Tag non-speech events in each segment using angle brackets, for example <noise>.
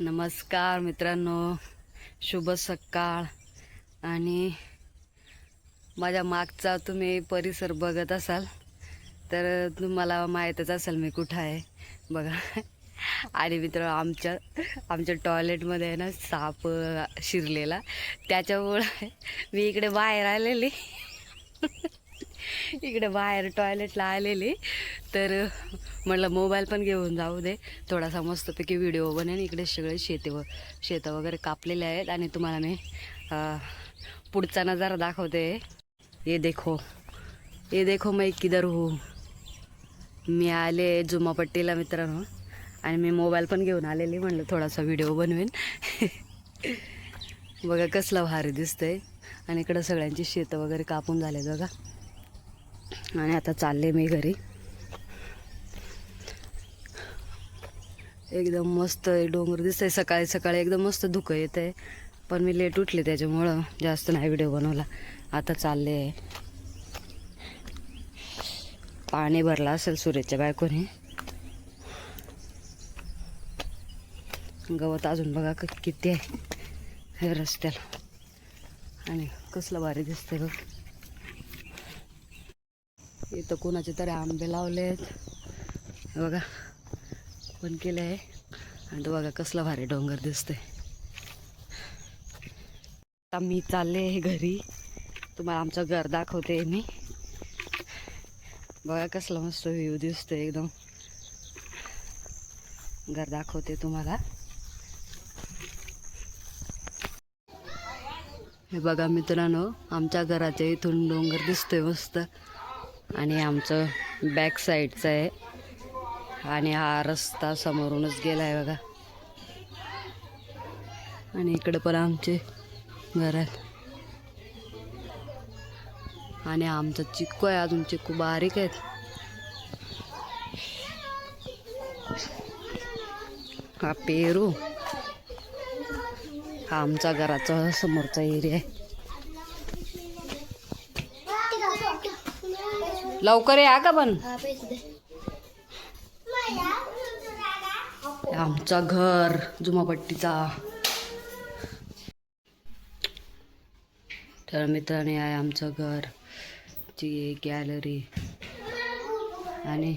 नमस्कार मित्रांनो शुभ सकाळ. आणि माझ्या मागचा तुम्ही परिसर बघत असाल तर तुम्हाला माहीतच असेल मी कुठं आहे. बघा. आणि मित्र आमच्या आमच्या टॉयलेटमध्ये आहे ना साप शिरलेला. त्याच्यामुळं मी इकडे बाहेर आलेली. इकडे बाहेर टॉयलेटला आलेली. तर म्हटलं मोबाईल पण घेऊन जाऊ दे. थोडासा मस्तपैकी व्हिडिओ बनेन. इकडे सगळे शेती व शेतं वगैरे कापलेले आहेत. आणि तुम्हाला मी पुढचा नजारा दाखवते. ये देखो. ये देखो मैं किधर हो. मी आले जुमापट्टीला मित्रांनो. आणि मी मोबाईल पण घेऊन आलेली. म्हणलं थोडासा व्हिडिओ बनवेन. <laughs> बघा कसलं भारी दिसतंय. आणि इकडं सगळ्यांची शेतं वगैरे कापून झाले बघा. आणि आता चालले मी घरी. एकदम मस्त आहे, डोंगर दिसतंय सकाळी सकाळी. एकदम मस्त धुकं येत आहे पण मी लेट उठले त्याच्यामुळं जास्त नाही व्हिडिओ बनवला. आता चालले आहे. पाणी भरलं असेल सूर्याच्या बायकोने. गवत अजून बघा किती आहे. हे रस्त्याला. आणि कसलं भारी दिसतंय बघ. इथं कोणाचे तरी आंबे लावले आहेत बघा पण केले आहे आणि तो बघा कसला भारी डोंगर दिसतोय. आता मी चालले घरी. तुम्हाला आमचं घर दाखवते मी. बघा कसला मस्त व्ह्यू दिसतो एकदम. घर दाखवते तुम्हाला. हे बघा मित्रांनो आमच्या घराच्या इथून डोंगर दिसतोय मस्त. आणि आमचं बॅक साईडचं आहे. आणि हा रस्ता समोरूनच गेला आहे बघा. आणि इकडे पण आमचे घर आहेत आणि आमचं चिक्कू आहे अजून चिक्कू बारीक आहेत. हा पेरू. हा आमचा घराचा समोरचा एरिया आहे. लवकर या का पण? आमचा घर जुमापट्टीचा. तर मित्राने आहे आमचं घर ची गॅलरी. आणि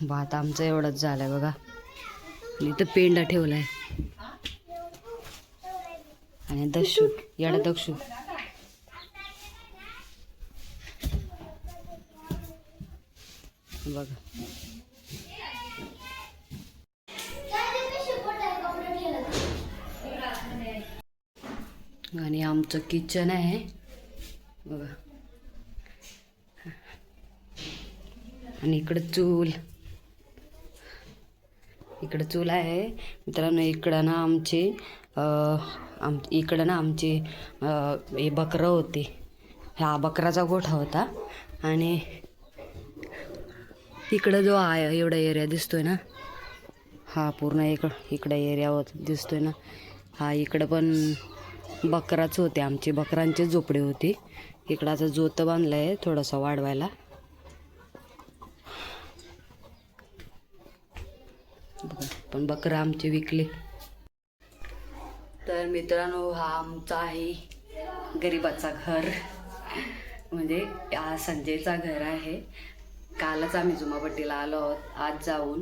भात आमचं एवढंच झालंय बघा. आणि इथं पेंडा ठेवलाय. आणि दक्षू येडा दक्षू. बघा. आणि आमचं किचन आहे. बघा. आणि इकडं चूल. इकडं चूल आहे. मित्रांनो इकडं ना आमचे आम इकडं ना आमचे हे बकरं होते. हा बकराचा गोठा होता. आणि इकडं जो आहे एवढा एरिया दिसतोय ना हा पूर्ण इकडं इकडं एरियावर दिसतोय ना. हा इकडं पण बकराच होते आमची. बकरांची झोपडी होती. इकडं आता बांधलं आहे थोडंसं वाढवायला. पण बकरं आमची विकले. तर मित्रांनो हा आमचा आहे गरिबाचा घर. म्हणजे हा संजयचा घर आहे. कालच आम्ही जुमापट्टीला आलो आहोत. आज जाऊन